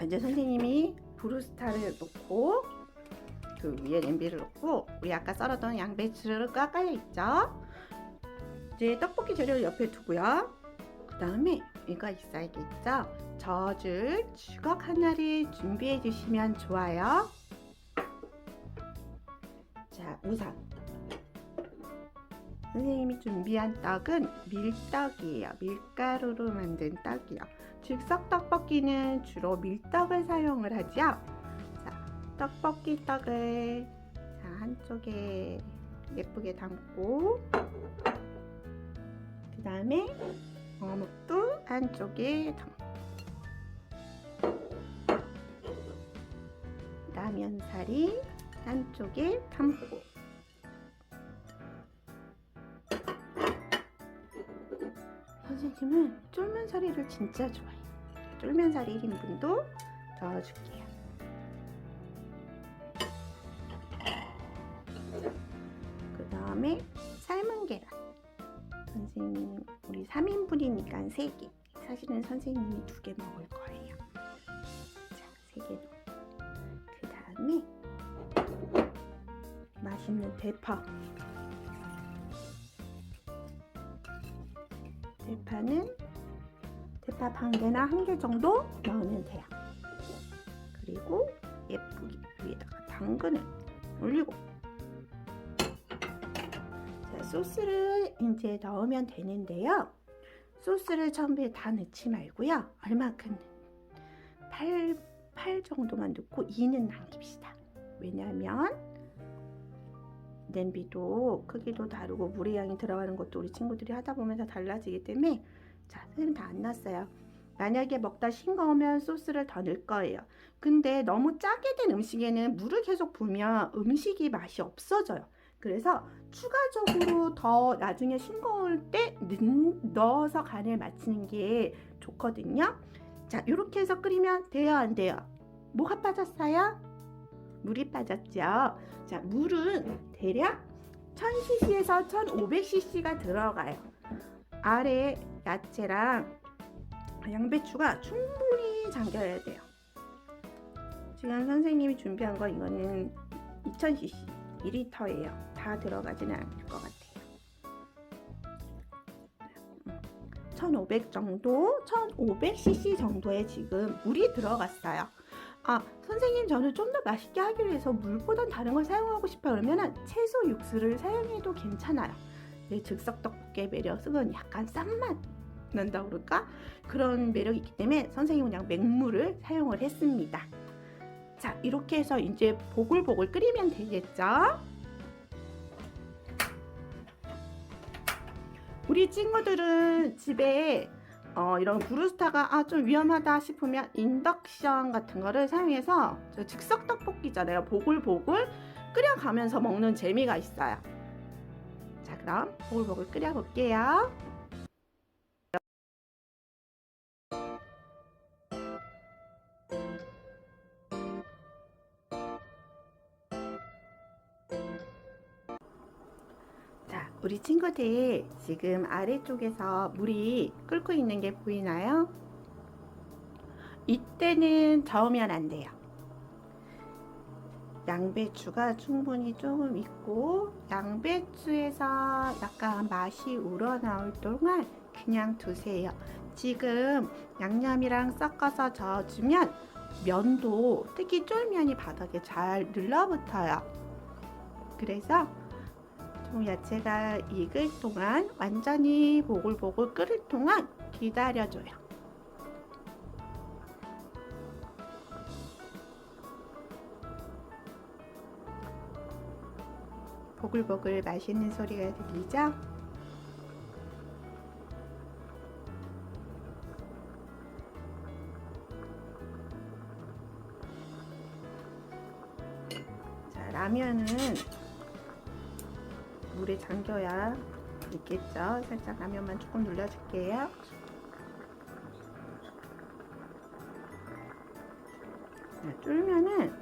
자 이제 선생님이 브루스타를 넣고 그 위에 냄비를 넣고 우리 아까 썰었던 양배추를 깎아야 있죠. 이제 떡볶이 재료를 옆에 두고요. 그 다음에 이거 있어야겠죠. 젖을 주걱 하나를 준비해 주시면 좋아요. 자 우선 선생님이 준비한 떡은 밀떡이에요. 밀가루로 만든 떡이요. 즉석 떡볶이는 주로 밀떡을 사용을 하죠. 자, 떡볶이 떡을 자, 한쪽에 예쁘게 담고 그 다음에 어묵도 한쪽에 담고 라면사리 한쪽에 담고 선생님은 쫄면사리를 진짜 좋아해요. 쫄면사리 1인분도 넣어줄게요. 그 다음에 삶은 계란. 선생님, 우리 3인분이니까 3개. 사실은 선생님이 2개 먹을 거예요. 자, 3개 넣고. 그 다음에 맛있는 대파. 대파는 대파 반 개나 한 개 정도 넣으면 돼요. 그리고 예쁘게 위에다가 당근을 올리고 자, 소스를 이제 넣으면 되는데요. 소스를 처음에 다 넣지 말고요. 얼마큼 8, 8 정도만 넣고 2는 남깁시다. 왜냐하면 냄비도 크기도 다르고 물의 양이 들어가는 것도 우리 친구들이 하다 보면 다 달라지기 때문에 자, 선생님 다 안 났어요. 만약에 먹다 싱거우면 소스를 더 넣을 거예요. 근데 너무 짜게 된 음식에는 물을 계속 부으면 음식이 맛이 없어져요. 그래서 추가적으로 더 나중에 싱거울 때 넣- 넣어서 간을 맞추는 게 좋거든요. 자, 이렇게 해서 끓이면 돼요, 안 돼요? 뭐가 빠졌어요? 물이 빠졌죠. 자, 물은 대략 1000cc에서 1500cc가 들어가요. 아래 야채랑 양배추가 충분히 잠겨야 돼요. 지금 선생님이 준비한 거 이거는 2000cc, 2리터예요. 다 들어가지는 않을 것 같아요. 1500 정도, 1500cc 정도의 지금 물이 들어갔어요. 아, 선생님 저는 좀 더 맛있게 하기 위해서 물보단 다른 걸 사용하고 싶어요. 그러면은 채소 육수를 사용해도 괜찮아요. 내 즉석 떡볶이의 매력은 약간 싼맛 난다 그럴까? 그런 매력이 있기 때문에 선생님은 그냥 맹물을 사용을 했습니다. 자, 이렇게 해서 이제 보글보글 끓이면 되겠죠? 우리 친구들은 집에 어, 이런 브루스타가 아, 좀 위험하다 싶으면 인덕션 같은 거를 사용해서 저 즉석 떡볶이잖아요. 보글보글 끓여가면서 먹는 재미가 있어요. 자, 그럼 보글보글 끓여볼게요. 우리 친구들 지금 아래쪽에서 물이 끓고 있는 게 보이나요? 이때는 저으면 안 돼요. 양배추가 충분히 조금 있고 양배추에서 약간 맛이 우러나올 동안 그냥 두세요. 지금 양념이랑 섞어서 저어주면 면도 특히 쫄면이 바닥에 잘 늘러붙어요. 그래서 좀 야채가 익을 동안 완전히 보글보글 끓을 동안 기다려줘요. 보글보글 맛있는 소리가 들리죠? 자, 라면은 물에 잠겨야 있겠죠. 살짝 라면만 조금 눌러줄게요. 자, 쫄면은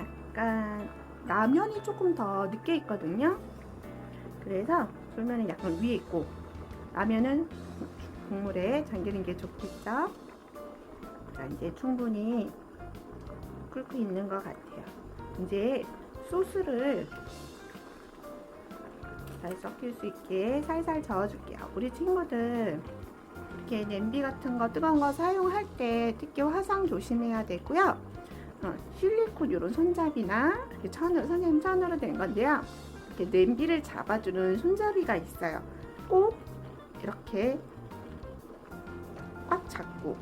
약간 라면이 조금 더 늦게 있거든요. 그래서 쫄면은 약간 위에 있고 라면은 국물에 잠기는 게 좋겠죠. 자, 이제 충분히 끓고 있는 것 같아요. 이제 소스를 잘 섞일 수 있게 살살 저어줄게요. 우리 친구들 이렇게 냄비 같은 거 뜨거운 거 사용할 때 특히 화상 조심해야 되고요. 어, 실리콘 이런 손잡이나 이렇게 천으로 선생님 천으로 된 건데요. 이렇게 냄비를 잡아주는 손잡이가 있어요. 꼭 이렇게 꽉 잡고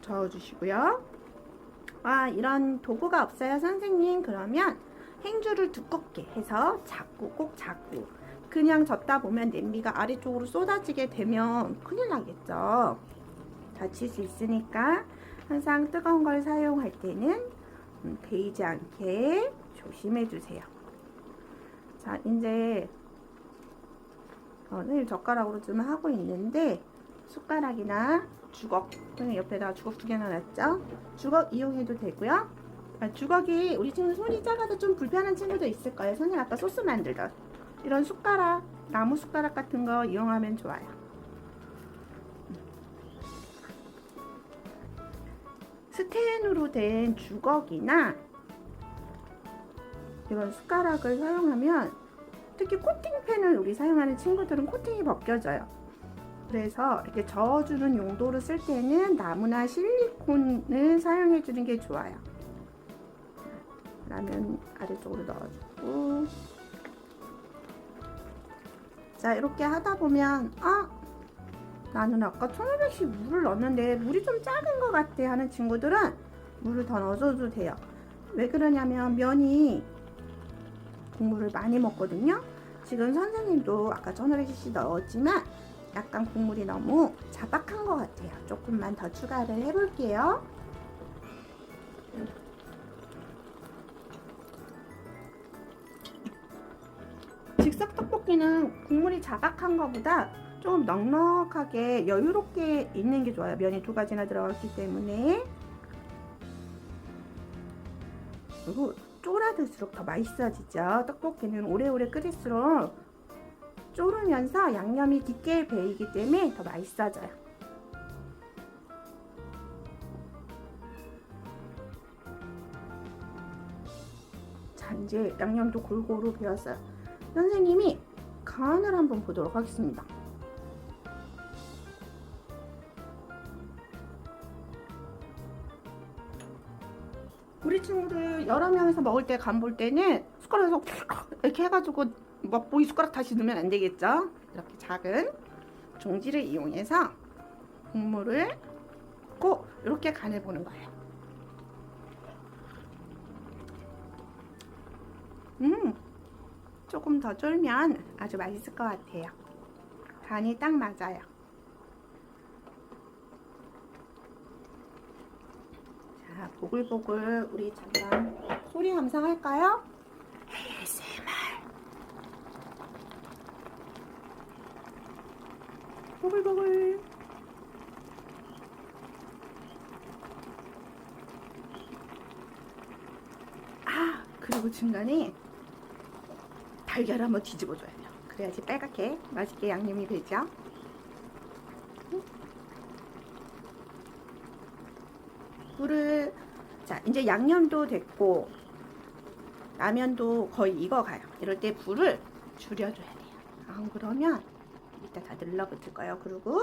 저어주시고요. 아 이런 도구가 없어요 선생님 그러면 행주를 두껍게 해서 잡고 꼭 잡고 그냥 젓다 보면 냄비가 아래쪽으로 쏟아지게 되면 큰일 나겠죠. 다칠 수 있으니까 항상 뜨거운 걸 사용할 때는 음, 데이지 않게 조심해 주세요. 자 이제 어, 선생님 젓가락으로 좀 하고 있는데 숟가락이나 주걱 선생님 옆에다가 주걱 두 개나 놨죠? 주걱 이용해도 되고요. 아, 주걱이 우리 친구 손이 작아서 좀 불편한 친구도 있을 거예요. 선생님 아까 소스 만들던 이런 숟가락 나무 숟가락 같은 거 이용하면 좋아요. 스텐으로 된 주걱이나 이런 숟가락을 사용하면 특히 코팅펜을 우리 사용하는 친구들은 코팅이 벗겨져요. 그래서 이렇게 저어주는 용도로 쓸 때는 나무나 실리콘을 사용해 주는 게 좋아요. 라면 아래쪽으로 넣어주고 자 이렇게 하다 보면 아 나는 아까 1500씩 물을 넣었는데 물이 좀 작은 것 같아 하는 친구들은 물을 더 넣어줘도 돼요. 왜 그러냐면 면이 국물을 많이 먹거든요. 지금 선생님도 아까 1500cc 넣었지만 약간 국물이 너무 자박한 것 같아요. 조금만 더 추가를 해볼게요. 즉석 떡볶이는 국물이 자박한 것보다 좀 넉넉하게 여유롭게 있는 게 좋아요. 면이 두 가지나 들어갔기 때문에 그리고 쫄아들수록 더 맛있어지죠. 떡볶이는 오래오래 끓일수록 졸으면서 양념이 깊게 배이기 때문에 더 맛있어져요. 자, 이제 양념도 골고루 배웠어요. 선생님이 간을 한번 보도록 하겠습니다. 우리 친구들 여러 명이서 먹을 때 간 볼 때는 숟가락에서 이렇게 해가지고 맛보기 숟가락 다시 넣으면 안 되겠죠? 이렇게 작은 종지를 이용해서 국물을 꼭 이렇게 간을 보는 거예요. 음, 조금 더 쫄면 아주 맛있을 것 같아요. 간이 딱 맞아요. 자, 보글보글 우리 잠깐 소리 감상할까요? ASMR. 보글보글. 아, 그리고 중간에 달걀 한번 뒤집어 줘야 돼요. 그래야지 빨갛게 맛있게 양념이 되죠. 불을 자 이제 양념도 됐고 라면도 거의 익어가요. 이럴 때 불을 줄여줘야 돼요. 안 그러면 이따 다 늘러붙을 거예요. 그리고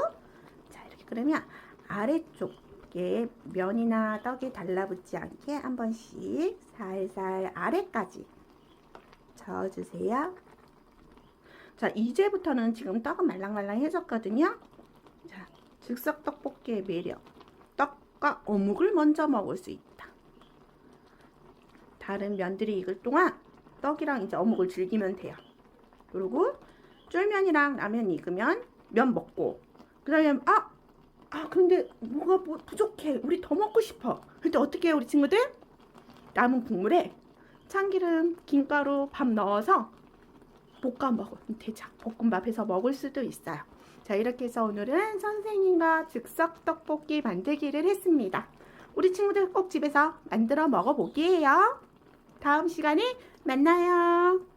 자 이렇게 그러면 아래쪽에 면이나 떡이 달라붙지 않게 한 번씩 살살 아래까지 저어주세요. 자 이제부터는 지금 떡은 말랑말랑해졌거든요. 자 즉석 떡볶이의 매력 떡과 어묵을 먼저 먹을 수 있다. 다른 면들이 익을 동안 떡이랑 이제 어묵을 즐기면 돼요. 그리고 쫄면이랑 라면 익으면 면 먹고 그 다음에 아, 아 근데 뭐가 뭐 부족해. 우리 더 먹고 싶어. 그때 어떻게 해요, 우리 친구들? 남은 국물에 참기름, 김가루, 밥 넣어서 볶아 먹으면 되죠. 볶음밥해서 먹을 수도 있어요. 자, 이렇게 해서 오늘은 선생님과 즉석 떡볶이 만들기를 했습니다. 우리 친구들 꼭 집에서 만들어 먹어보기예요. 다음 시간에 만나요.